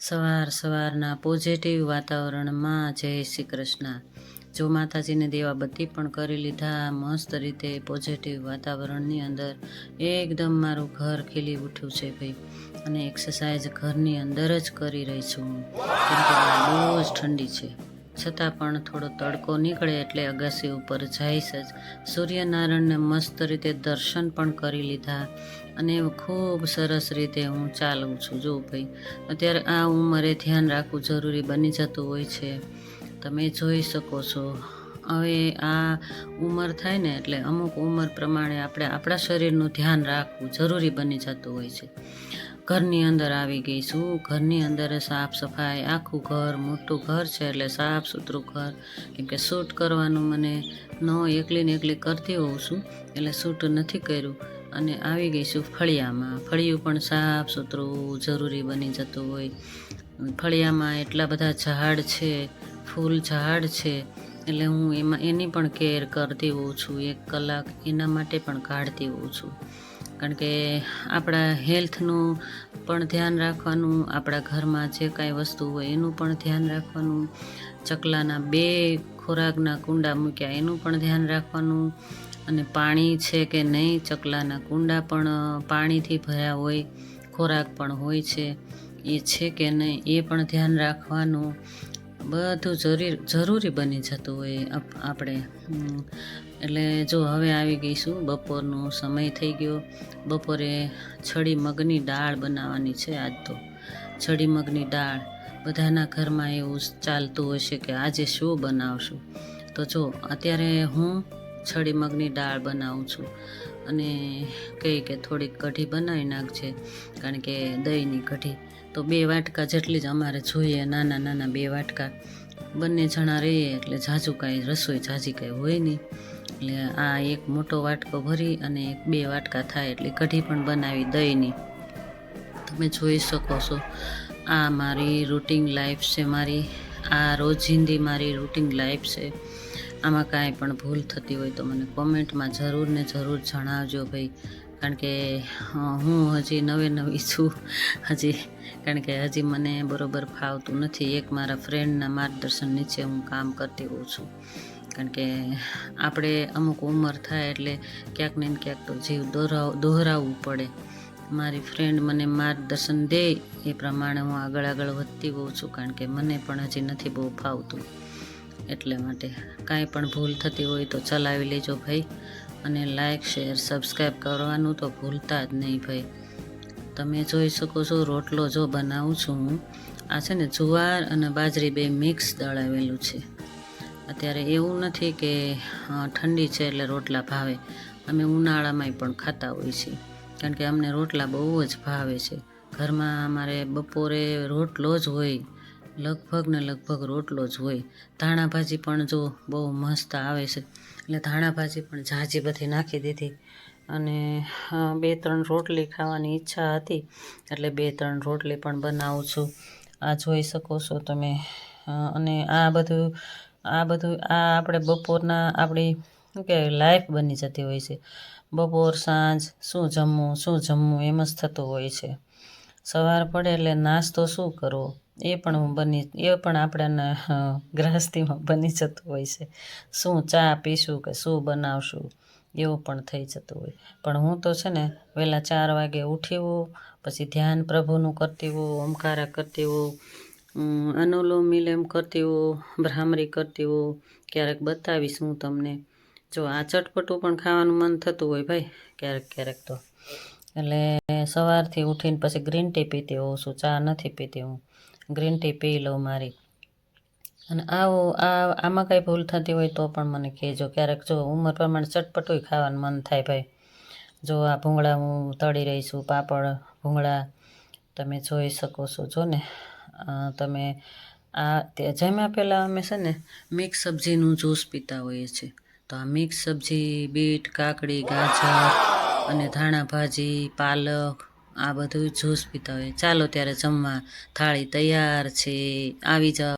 સવાર સવારના પોઝિટિવ વાતાવરણમાં જય શ્રી કૃષ્ણ. જો માતાજીને દેવા બધી પણ કરી લીધા, મસ્ત રીતે પોઝિટિવ વાતાવરણની અંદર એકદમ મારું ઘર ખીલી ઉઠ્યું છે ભાઈ. અને એક્સરસાઇઝ ઘરની અંદર જ કરી રહી છું કેમ કે બહુ જ ઠંડી છે. છતાં પણ થોડો તડકો નીકળે એટલે અગાસી ઉપર જઈશ જ. સૂર્યનારાયણને મસ્ત રીતે દર્શન પણ કરી લીધા. અને ખૂબ સરસ રીતે હું ચાલું છું. જો ભાઈ, અત્યારે આ ઉંમરે ધ્યાન રાખવું જરૂરી બની જતું હોય છે. તમે જોઈ શકો છો. હવે આ ઉંમર થાય ને એટલે અમુક ઉંમર પ્રમાણે આપણે આપણા શરીરનું ધ્યાન રાખવું જરૂરી બની જતું હોય છે. ઘરની અંદર આવી ગઈ છું. ઘરની અંદર સાફ સફાઈ, આખું ઘર, મોટું ઘર છે એટલે સાફ સુથરું ઘર. કેમ કે શૂટ કરવાનું મને ન એકલી ને એકલી કરતી હોઉં છું. એટલે શૂટ નથી કર્યું. અને આવી ગઈ છું ફળિયામાં. ફળિયું પણ સાફ સુથરું, જરૂરી બની જતું હોય. ફળિયામાં એટલા બધા ઝાડ છે, ફૂલ ઝાડ છે, એટલે હું એમાં, એની પણ કેર કરતી હોઉં છું. એક કલાક એના માટે પણ કાઢતી હોઉં છું. કારણ કે આપણા હેલ્થનું પણ ધ્યાન રાખવાનું, આપણા ઘરમાં જે કાંઈ વસ્તુ હોય એનું પણ ધ્યાન રાખવાનું, ચકલાના બે ખોરાકના કુંડા મૂક્યા એનું પણ ધ્યાન રાખવાનું અને પાણી છે કે નહીં, ચકલાના કુંડા પણ પાણીથી ભર્યા હોય, ખોરાક પણ હોય છે. એ છે કે નહીં, એ પણ ધ્યાન રાખવાનું બધું જરૂરી જરૂરી બની જતું હોય આપણે. એટલે જો હવે આવી ગઈશું બપોરનો સમય થઈ ગયો. બપોરે છડી મગની દાળ બનાવવાની છે આજ તો. છડી મગની દાળ. બધાના ઘરમાં એવું ચાલતું ચાલતું હશે કે આજે શું બનાવશું? તો જો, અત્યારે હું છડી મગની દાળ બનાવું છું. અને કહી કે થોડીક કઢી બનાવી નાખજે, કારણ કે દહીંની કઢી. તો બે વાટકા જેટલી જ અમારે જોઈએ નાના નાના બે વાટકા. બંને જણા રહીએ એટલે ઝાઝું કાંઈ રસોઈ ઝાઝી કાંઈ હોય નહીં. એટલે આ એક મોટો વાટકો ભરી અને એક બે વાટકા થાય એટલે કઢી પણ બનાવી દહીંની. તમે જોઈ શકો છો, આ મારી રૂટિન લાઈફ છે મારી. આ રોજિંદી મારી રૂટિન લાઈફ છે. આમાં કાંઈ પણ ભૂલ થતી હોય તો મને કોમેન્ટમાં જરૂર ને જરૂર જણાવજો ભાઈ. કારણ કે હું હજી નવે નવી છું. હજી, કારણ કે હજી મને બરોબર ફાવતું નથી. એક મારા ફ્રેન્ડના માર્ગદર્શન નીચે હું કામ કરતી હોઉં છું. કારણ કે, આપણે અમુક ઉંમર થાય એટલે ક્યાંક ને ક્યાંક તો જીવ દોહરાવ દોહરાવવું પડે. મારી ફ્રેન્ડ મને માર્ગદર્શન દે એ પ્રમાણે હું આગળ આગળ વધતી હોઉં છું. કારણ કે મને પણ હજી નથી બહુ ફાવતું. એટલે માટે કાંઈ પણ ભૂલ થતી હોય તો ચલાવી લેજો ભાઈ. અને લાઈક શેર સબસ્ક્રાઈબ કરવાનું તો ભૂલતા જ નહીં ભાઈ. તમે જોઈ શકો છો, રોટલો જો બનાવું છું હું. આ છે ને જુવાર અને બાજરી બે મિક્સ દળાવેલું છે. અત્યારે એવું નથી કે ઠંડી છે એટલે રોટલા ભાવે. અમે ઉનાળામાંય પણ ખાતા હોઈએ છીએ. કારણ કે અમને રોટલા બહુ જ ભાવે છે. ઘરમાં અમારે બપોરે રોટલો જ હોય. લગભગ ને લગભગ રોટલો જ હોય. ધાણા ભાજી પણ જો બહુ મસ્ત આવે છે. એટલે ધાણા ભાજી પણ ઝાજી બધી નાખી દીધી. અને બે ત્રણ રોટલી ખાવાની ઈચ્છા હતી. એટલે બે ત્રણ રોટલી પણ બનાવું છું. આ જોઈ શકો છો તમે. અને આ બધું આ બધું, આ આપણે બપોરના આપણી, શું કહેવાય, લાઈફ બની જતી હોય છે. બપોર, સાંજ, શું જમવું શું જમવું, એમ જ થતું હોય છે. સવાર પડે એટલે નાસ્તો શું કરવો? એ પણ બની, એ પણ આપણાના ગ્રહસ્થીમાં બની જતું હોય છે. શું ચા પીશું કે શું બનાવશું, એવું પણ થઈ જતું હોય. પણ હું તો છે ને, વહેલા ચાર વાગે ઉઠી હોઉં પછી ધ્યાન પ્રભુનું કરતી હોઉં, ઓમકારા કરતી હોઉં અનુલોમ વિલોમ કરતી હોઉં, ભ્રામરી કરતી હોઉં, ક્યારેક બતાવીશ હું તમને. જો આ ચટપટું પણ ખાવાનું મન થતું હોય ભાઈ, ક્યારેક ક્યારેક તો. એટલે સવારથી ઉઠીને પછી ગ્રીન ટી પીતી હોઉં છું, ચા નથી પીતી હું. ગ્રીન ટી પી લઉં મારી. અને આવો, આ, આમાં કાંઈ ભૂલ થતી હોય તો પણ મને કહેજો. ક્યારેક જો ઉંમર પ્રમાણે ચટપટું ખાવાનું મન થાય ભાઈ. જો આ ભૂંગળા હું તળી રહી છું, પાપડ, ભૂંગળા, તમે જોઈ શકો છો. જો ને તમે આ જેમાં પહેલાં અમે છે ને, મિક્સ સબ્જીનું જ્યુસ પીતા હોઈએ છીએ. તો આ મિક્સ સબ્જી, બીટ, કાકડી, ગાજર અને ધાણા ભાજી, પાલક આ બધું જ્યુસ પીતા હોય ચાલો ત્યારે જમવા થાળી તૈયાર છે. આવી જાઓ.